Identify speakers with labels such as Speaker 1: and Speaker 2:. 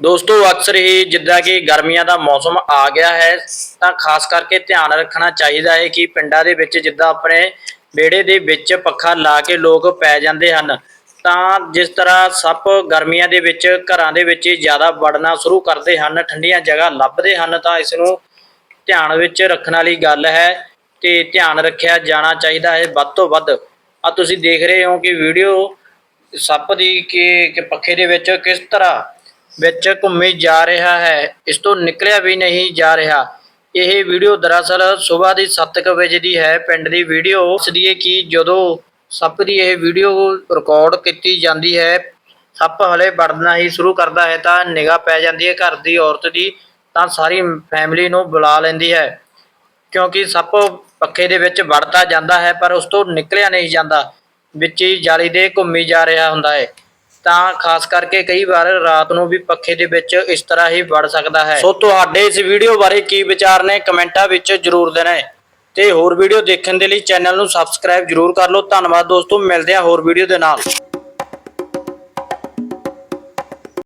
Speaker 1: ਦੋਸਤੋ, ਅਕਸਰ ਹੀ ਜਿੱਦਾਂ ਕਿ ਗਰਮੀਆਂ ਦਾ ਮੌਸਮ ਆ ਗਿਆ ਹੈ, ਤਾਂ ਖਾਸ ਕਰਕੇ ਧਿਆਨ ਰੱਖਣਾ ਚਾਹੀਦਾ ਹੈ ਕਿ ਪਿੰਡਾਂ ਦੇ ਵਿੱਚ ਜਿੱਦਾਂ ਆਪਣੇ ਵਿਹੜੇ ਦੇ ਵਿੱਚ ਪੱਖਾ ਲਾ ਕੇ ਲੋਕ ਪੈ ਜਾਂਦੇ ਹਨ, ਤਾਂ ਜਿਸ ਤਰ੍ਹਾਂ ਸੱਪ ਗਰਮੀਆਂ ਦੇ ਵਿੱਚ ਘਰਾਂ ਦੇ ਵਿੱਚ ਜ਼ਿਆਦਾ ਵੜਨਾ ਸ਼ੁਰੂ ਕਰਦੇ ਹਨ, ਠੰਡੀਆਂ ਜਗ੍ਹਾ ਲੱਭਦੇ ਹਨ, ਤਾਂ ਇਸ ਨੂੰ ਧਿਆਨ ਵਿੱਚ ਰੱਖਣ ਵਾਲੀ ਗੱਲ ਹੈ ਤੇ ਧਿਆਨ ਰੱਖਿਆ ਜਾਣਾ ਚਾਹੀਦਾ ਹੈ ਵੱਧ ਤੋਂ ਵੱਧ। ਆ ਤੁਸੀਂ ਦੇਖ ਰਹੇ ਹੋ ਕਿ ਵੀਡੀਓ ਸੱਪ ਦੀ ਕਿ ਕਿ ਪੱਖੇ ਦੇ ਵਿੱਚ ਕਿਸ ਤਰ੍ਹਾਂ ਵਿੱਚ ਘੁੰਮੀ ਜਾ ਰਿਹਾ ਹੈ। ਇਸ ਤੋਂ ਨਿਕਲਿਆ ਵੀ ਨਹੀਂ ਜਾ ਰਿਹਾ। ਇਹ ਵੀਡੀਓ ਦਰਅਸਲ ਸਵੇਰ ਦੀ 7:00 ਵਜੇ ਦੀ ਹੈ। ਪਿੰਡ ਦੀ ਵੀਡੀਓ ਇਸ ਦੀ ਕਿ ਜਦੋਂ ਸੱਪ ਦੀ ਇਹ ਵੀਡੀਓ ਰਿਕਾਰਡ ਕੀਤੀ ਜਾਂਦੀ ਹੈ, ਸੱਪ ਹਲੇ ਵੜਨਾ ਹੀ ਸ਼ੁਰੂ ਕਰਦਾ ਹੈ ਤਾਂ ਨਿਗਾਹ ਪੈ ਜਾਂਦੀ ਹੈ। ਘਰ ਦੀ ਔਰਤ ਦੀ ਤਾਂ ਸਾਰੀ ਫੈਮਿਲੀ ਨੂੰ ਬੁਲਾ ਲੈਂਦੀ ਹੈ ਕਿਉਂਕਿ ਸੱਪ ਪੱਖੇ ਦੇ ਵਿੱਚ ਵੜਦਾ ਜਾਂਦਾ ਹੈ, ਪਰ ਉਸ ਤੋਂ ਨਿਕਲਿਆ ਨਹੀਂ ਜਾਂਦਾ। ਵਿੱਚ ਹੀ ਜਾਲੀ ਦੇ ਘੁੰਮੀ ਜਾ ਰਿਹਾ ਹੁੰਦਾ ਹੈ। ਤਾਂ ਖਾਸ ਕਰਕੇ ਕਈ ਵਾਰ ਰਾਤ ਨੂੰ ਵੀ ਪੱਖੇ ਦੇ ਵਿੱਚ ਇਸ ਤਰ੍ਹਾਂ ਹੀ ਵੜ ਸਕਦਾ ਹੈ। ਸੋ ਤੁਹਾਡੇ ਇਸ ਵੀਡੀਓ ਬਾਰੇ ਕੀ ਵਿਚਾਰ ਨੇ ਕਮੈਂਟਾਂ ਵਿੱਚ ਜਰੂਰ ਦੇਣਾ ਹੈ। ਤੇ ਹੋਰ ਵੀਡੀਓ ਦੇਖਣ ਦੇ ਲਈ ਚੈਨਲ ਨੂੰ ਸਬਸਕ੍ਰਾਈਬ ਜਰੂਰ ਕਰ ਲਓ। ਧੰਨਵਾਦ ਦੋਸਤੋ, ਮਿਲਦੇ ਹਾਂ ਹੋਰ ਵੀਡੀਓ ਦੇ ਨਾਲ।